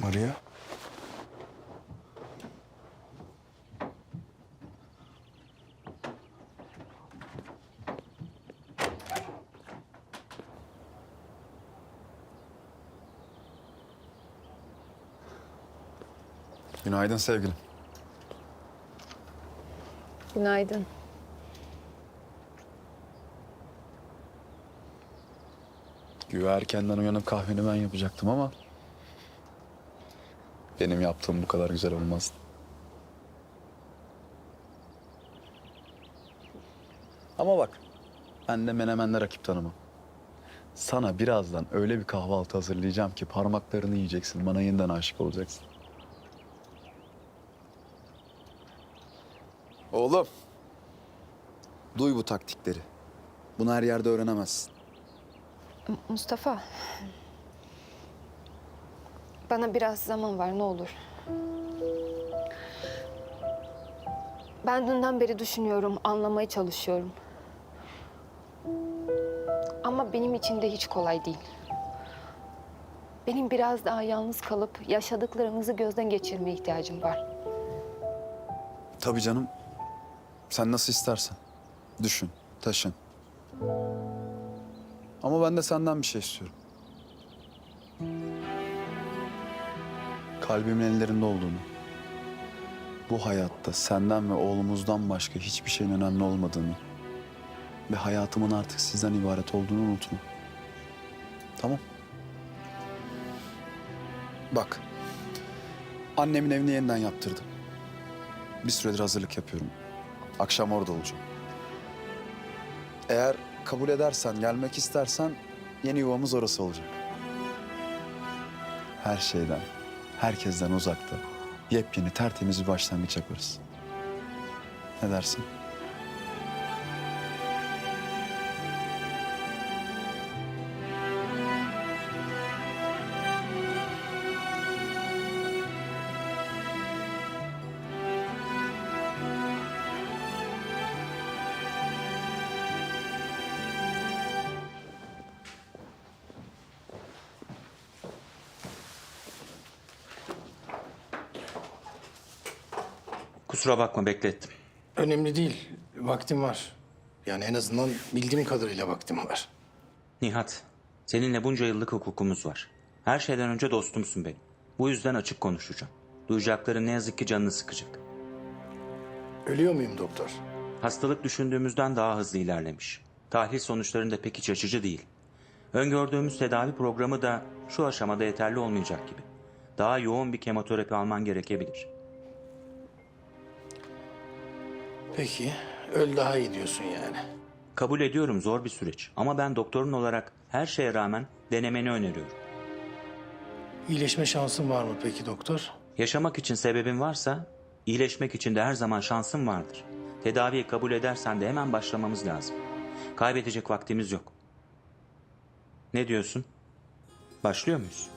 Maria? Günaydın sevgilim. Günaydın. Güya erkenden uyanıp kahveni ben yapacaktım ama... Benim yaptığım bu kadar güzel olmazdı. Ama bak, ben de menemenle rakip tanımam. Sana birazdan öyle bir kahvaltı hazırlayacağım ki parmaklarını yiyeceksin, bana yeniden aşık olacaksın. Oğlum, duy bu taktikleri. Bunu her yerde öğrenemezsin. M- Mustafa. Bana biraz zaman ver ne olur. Ben dünden beri düşünüyorum, anlamaya çalışıyorum. Ama benim için de hiç kolay değil. Benim biraz daha yalnız kalıp yaşadıklarımızı gözden geçirmeye ihtiyacım var. Tabii canım. Sen nasıl istersen. Düşün, taşın. Ama ben de senden bir şey istiyorum. Kalbimin ellerinde olduğunu. Bu hayatta senden ve oğlumuzdan başka hiçbir şeyin önemli olmadığını ve hayatımın artık sizden ibaret olduğunu unutma. Tamam. Bak. Annemin evini yeniden yaptırdım. Bir süredir hazırlık yapıyorum. Akşam orada olacağım. Eğer kabul edersen, gelmek istersen yeni yuvamız orası olacak. Her şeyden, herkesten uzakta yepyeni tertemiz bir başlangıç yaparız. Ne dersin? Kusura bakma beklettim. Önemli değil. Vaktim var. Yani en azından bildiğim kadarıyla vaktim var. Nihat, seninle bunca yıllık hukukumuz var. Her şeyden önce dostumsun benim. Bu yüzden açık konuşacağım. Duyacakların ne yazık ki canını sıkacak. Ölüyor muyum doktor? Hastalık düşündüğümüzden daha hızlı ilerlemiş. Tahlil sonuçlarında pek iç açıcı değil. Öngördüğümüz tedavi programı da şu aşamada yeterli olmayacak gibi. Daha yoğun bir kemoterapi alman gerekebilir. Peki. Öl daha iyi diyorsun yani. Kabul ediyorum zor bir süreç ama ben doktorun olarak her şeye rağmen denemeni öneriyorum. İyileşme şansın var mı peki doktor? Yaşamak için sebebin varsa, iyileşmek için de her zaman şansın vardır. Tedaviyi kabul edersen de hemen başlamamız lazım. Kaybedecek vaktimiz yok. Ne diyorsun? Başlıyor muyuz?